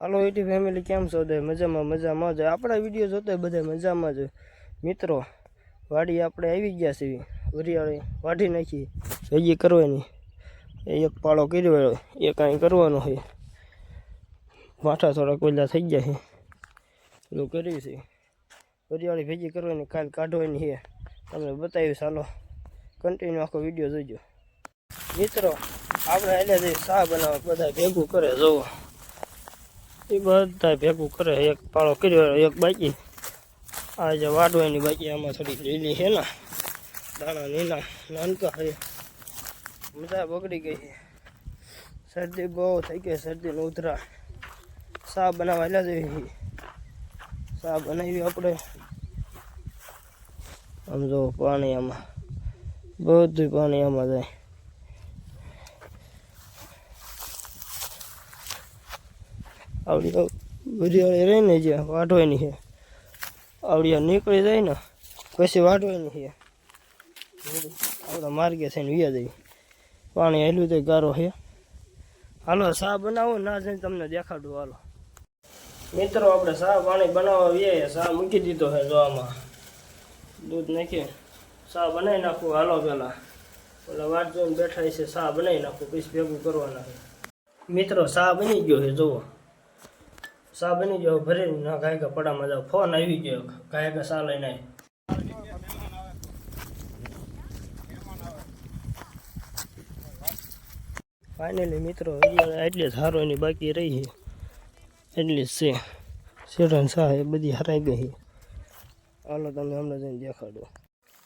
Hello at family કેમ છો દે મજામાં મજામાં જ. આપણા વીડિયો જોતા બધા મજામાં જ. મિત્રો, વાડી આપણે આવી ગયા છીએ. વરિયાળી વાઢી નાખી. ભેગી કરવાની. એક પાળો કર્યો એ કાંઈ કરવાનો હોય. માથા થોડા કોયલા થઈ ગયા છે. એવું કર્યું છે. વરિયાળી ભેગી કરવાની, કાલ કાઢવાની છે. તમને બતાવીશ. હાલો કન્ટિન્યુ આખો વીડિયો જોજો. મિત્રો, આપણે એટલે સાહ બનાવવા. બધા ભેગું કરે જોવો એ બધા ભેગું કરે, એક પાળો કર્યો, એક બાકી. આ જે વાડવાની બાકી આમાં થોડીક લીલી છે ને, દાણા લીલા, નાનકા છે. મજા બગડી ગઈ છે. શરદી બહુ થઈ ગઈ શરદી ઉતરા સા બનાવવા એટલે જઈએ સા બનાવી આપણે આમ જો પાણી આમાં બધું પાણી આમાં જાય. આવડી તો વરિયાળી રહીને જે વાટવાની છે. આવડી નીકળી જાય ને, પછી વાટવાની છે. આપણા માર્ગે થઈને વિયા જઈએ પાણી હેલું તો ગારો છે. હાલો શા બનાવો ના જઈને તમને દેખાડું હાલો. મિત્રો, આપણે શા પાણી બનાવવા આવીએ શા મૂકી દીધો છે જોવામાં. દૂધ નાખી. શા બનાવી નાખું. હાલો પેલા. ઓલા વાટ જોઈને બેઠા છે. શા બનાવી નાખું. પછી ભેગું કરવાના છે. મિત્રો શા બની ગયો છે, જુઓ. સા બની ગયો ભરી ના, કાંઈ કે પડામાં જાવ ફોન આવી ગયો. કાંઈ કે સા લઈને ફાઇનલી મિત્રો એટલે જ હારો એની બાકી રહી છે. એટલી છે. શેઠન સા એ બધી હરાઈ ગઈ હાલો તમને હમણાં જઈને દેખાડો.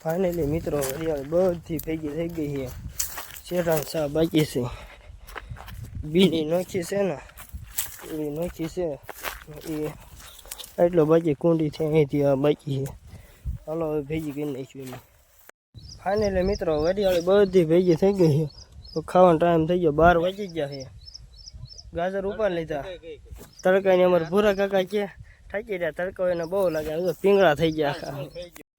ફાઇનલી મિત્રો હરિયાળ બધી ભેગી થઈ ગઈ છે. શેઠાન સા બાકી છે. બીની નોખી છે ને. એવી નાખી છે એ એટલો બાકી કુંડી છે, અહીંથી આ બાકી છે. હાલો, હવે ભેગી કરી નાખ્યું એની ફાઇનલી મિત્રો, વરિયાળી બધી ભેગી થઈ ગઈ છે. તો ખાવાનો ટાઈમ થઈ ગયો, બાર વાગી ગયા છે. ગાજર ઉપર લીધા. તડકાની અમારે ભૂરા કાકા કે, થાકી રહ્યા, તડકો એને બહુ લાગે. હવે પીંગળા થઈ ગયા આખા.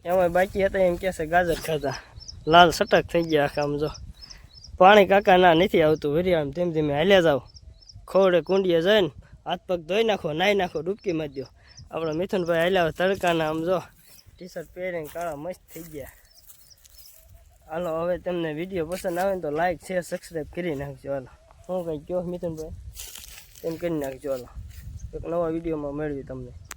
એમાં બાકી હતા, એમ કહેશે ગાજર ખાતા લાલ સટક થઈ ગયા આખા આમ જો. પાણી કાકા ના નથી આવતું વરિયાળ ધીમે ધીમે હાલ્યા જાવ ખોડે કુંડીએ જઈને હાથ પગ ધોઈ નાખો નાહી નાખો, ડૂબકી માં દો આપણા મિથુનભાઈ હાલ્યા તડકાના આમ જો ટી શર્ટ પહેરીને કાળા મસ્ત થઈ ગયા. હાલો, હવે તમને વીડિયો પસંદ આવે ને તો લાઈક શેર સબસ્ક્રાઈબ કરી નાખજો, હાલો. હું કંઈ કહો મિથુનભાઈ? એમ કરી નાખજો, હાલો. એક નવા વિડીયોમાં મેળવી તમને.